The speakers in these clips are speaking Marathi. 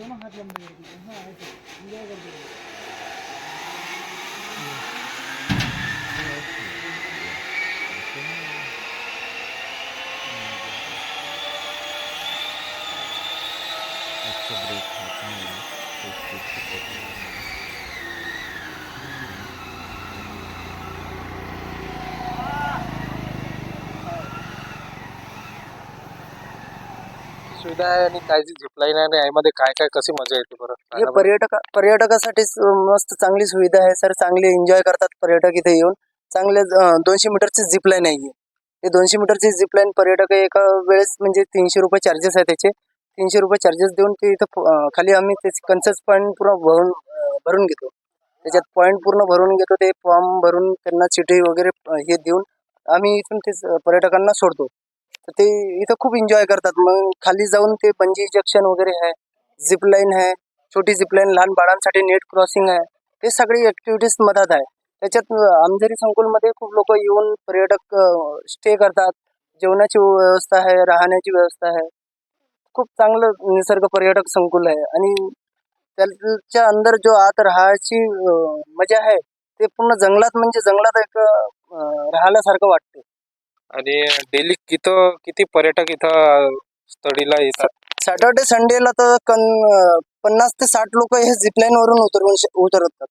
दोनों हाथ लंबे कर दीजिए हाँ ऐसे कर दीजिए ब्रेक हाथ में है, तो स्पीड से पकड़ना है। सुविधा आहे आणि काय झिपलाईन आहे आणि यामध्ये काय काय कशी मजा येते बरं? हे बरं. पर्यटक पर्यटकासाठी मस्त चांगली सुविधा आहे सर. चांगले एन्जॉय करतात पर्यटक इथे येऊन. चांगले दोनशे मीटरची झिप लाईन आहे हे. दोनशे मीटरची झिप लाईन पर्यटक एका वेळेस म्हणजे तीनशे रुपये चार्जेस आहे त्याचे. तीनशे रुपये चार्जेस देऊन ते इथं खाली आम्ही त्याचे कन्सर्ट पॉईंट पूर्ण भरून भरून घेतो. त्याच्यात पॉईंट पूर्ण भरून घेतो. ते फॉर्म भरून त्यांना चिठी वगैरे हे देऊन आम्ही इथून ते पर्यटकांना सोडतो. तर ते इथं खूप एन्जॉय करतात. मग खाली जाऊन ते पंजी जंक्शन वगैरे आहे झिप लाईन आहे छोटी झिप लाईन लहान बाळांसाठी नेट क्रॉसिंग आहे. ते सगळी ॲक्टिव्हिटीज मधात आहे. त्याच्यात आमझरी संकुलमध्ये खूप लोक येऊन पर्यटक स्टे करतात. जेवणाची व्यवस्था आहे राहण्याची व्यवस्था आहे. खूप चांगलं निसर्ग पर्यटक संकुल आहे. आणि त्याच्या अंदर जो आत राहायची मजा आहे ते पूर्ण जंगलात म्हणजे जंगलात एक राहिल्यासारखं वाटते. आणि डेली किती किती पर्यटक इथं स्थळीला येतात? सॅटर्डे संडेला तर कन पन्नास ते साठ लोक हे झिपलाईन वरून उतरवून श- उतरतात.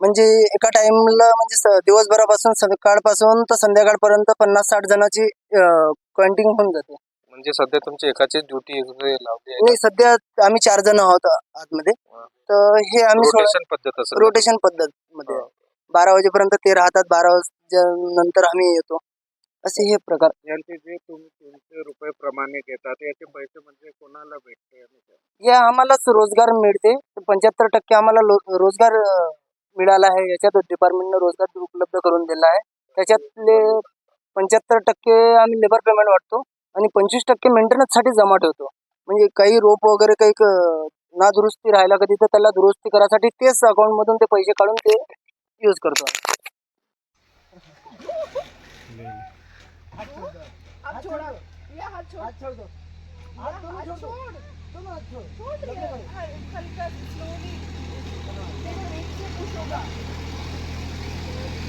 म्हणजे एका टाइमला म्हणजे स- दिवसभरापासून सकाळपासून तर संध्याकाळपर्यंत पन्नास साठ जणांची काउंटिंग होऊन जाते. म्हणजे सध्या तुमची एकाची ड्युटी लावली आहे नाही सध्या आम्ही चार जण आहोत आतमध्ये. तर हे आम्ही रोटेशन पद्धत असेल. रोटेशन पद्धत मध्ये. हा. बारा वाजेपर्यंत ते राहतात बारा वाजे नंतर आम्ही येतो. असे हे प्रकार यांचे जे तुम्ही तीनशे रुपये प्रमाणे घेतात याचे पैसे म्हणजे कोणाला भेटते? या आम्हालाच रोजगार मिळते. पंच्याहत्तर टक्के आम्हाला रोजगार मिळाला आहे. याच्यात डिपार्टमेंटनं रोजगार उपलब्ध करून दिला आहे. त्याच्यातले पंच्याहत्तर टक्के आम्ही लेबर पेमेंट वाटतो आणि पंचवीस टक्के मेंटेनन्ससाठी जमा ठेवतो. म्हणजे काही रोप वगैरे काही क- नादुरुस्ती राहिला कधी तर त्याला दुरुस्ती करायसाठी तेच अकाउंटमधून ते पैसे काढून ते यूज करतो हाथ छोड़ा ये हाथ छोड़ हाथ छोड़ दो हाथ दोनों छोड़ दो दोनों हाथ छोड़ छोड़ दिया हल्का स्लोली देखो एक से कुछ होगा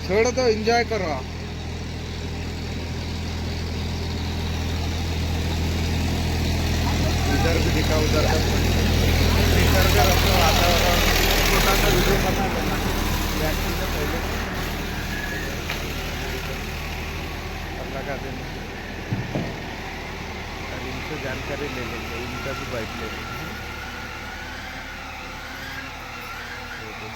छोड़ दो एंजॉय करो. लगा देना और इनसे जानकारी ले लेंगे इनका भी बाइक ले लेंगे ये तो